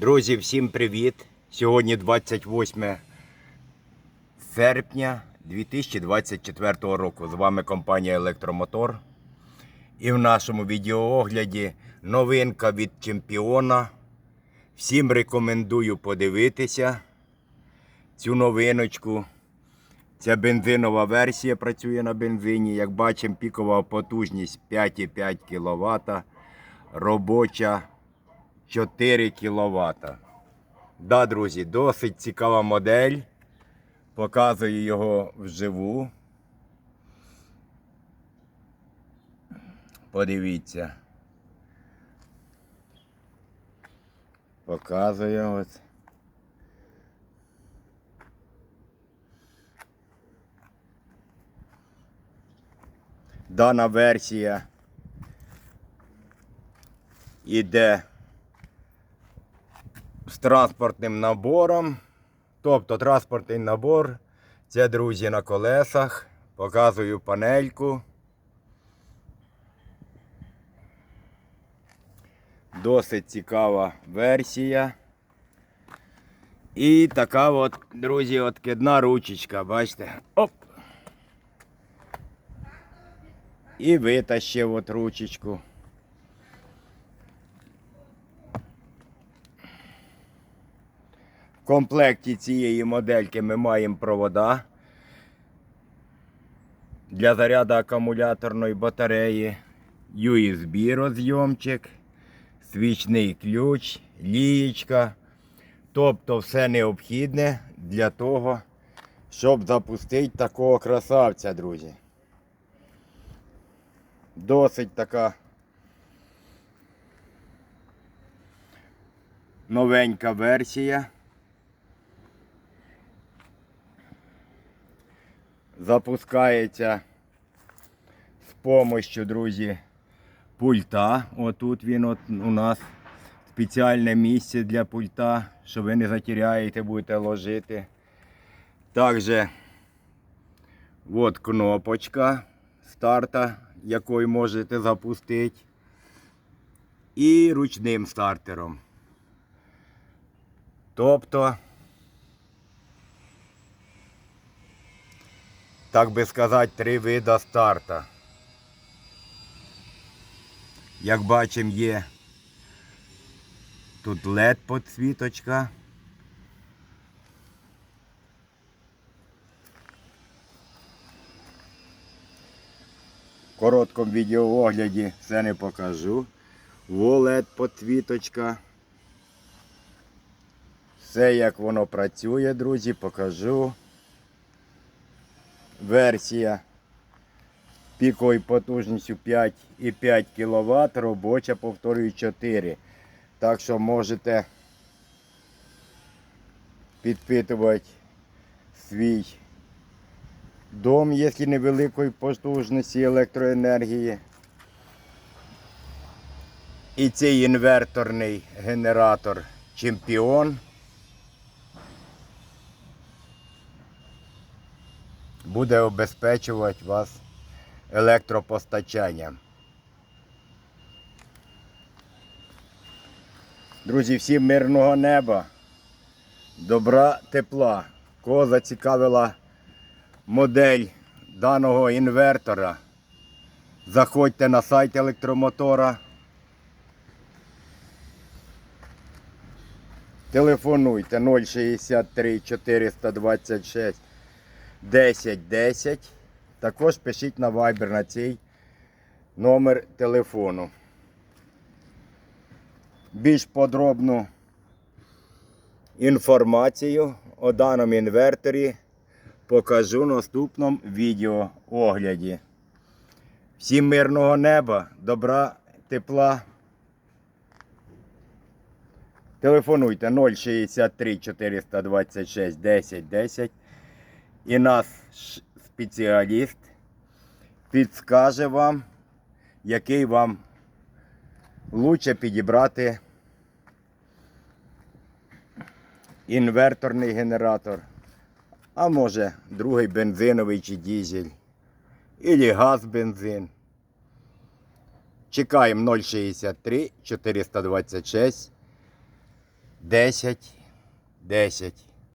Друзі, всім привіт! Сьогодні 28 серпня 2024 року. З вами компанія Електромотор. І в нашому відеоогляді новинка від чемпіона. Всім рекомендую подивитися цю новиночку. Ця бензинова версія працює на бензині. Як бачимо, пікова потужність 5,5 кВт. Робоча 4 кВт. Да, друзі, досить цікава модель. Показую його вживу. Подивіться. Показую ось. Дана версія іде транспортним набором. Тобто транспортний набор. Це, друзі, на колесах. Показую панельку. Досить цікава версія. І така от, друзі, откидна ручечка, бачите? Оп! І витащив от ручечку. В комплекті цієї модельки ми маємо провода для заряду акумуляторної батареї, USB розйомчик, свічний ключ, лієчка. Тобто все необхідне для того, щоб запустити такого красавця, друзі. Досить така новенька версія. Запускається з допомогою, друзі, пульта. Отут він от у нас спеціальне місце для пульта, що ви не затеряєте, будете ложити. Також от кнопочка старта, якою можете запустити. І ручним стартером. Тобто, так би сказати, три вида старта. Як бачимо, є тут LED підсвіточка. В короткому відеоогляді все не покажу. LED підсвіточка. Все як воно працює, друзі, покажу. Версія піковою потужністю 5,5 кВт, робоча, повторюю, 4. Так що можете підпитувати свій дом, якщо невеликої потужності електроенергії. І цей інверторний генератор Чемпіон. Буде обезпечувати вас електропостачанням. Друзі, всім мирного неба, добра, тепла. Кого зацікавила модель даного інвертора, заходьте на сайт електромотора. Телефонуйте 063 426 1010. Також пишіть на Viber на цей номер телефону. Більш подробну інформацію о даному інверторі покажу в наступному відео огляді. Всім мирного неба, добра, тепла. Телефонуйте 063 426 1010 і наш спеціаліст підскаже вам, який вам лучше підібрати інверторний генератор, а може другий бензиновий чи дізель, або газ бензин. Чекаємо 063 426 10, 10.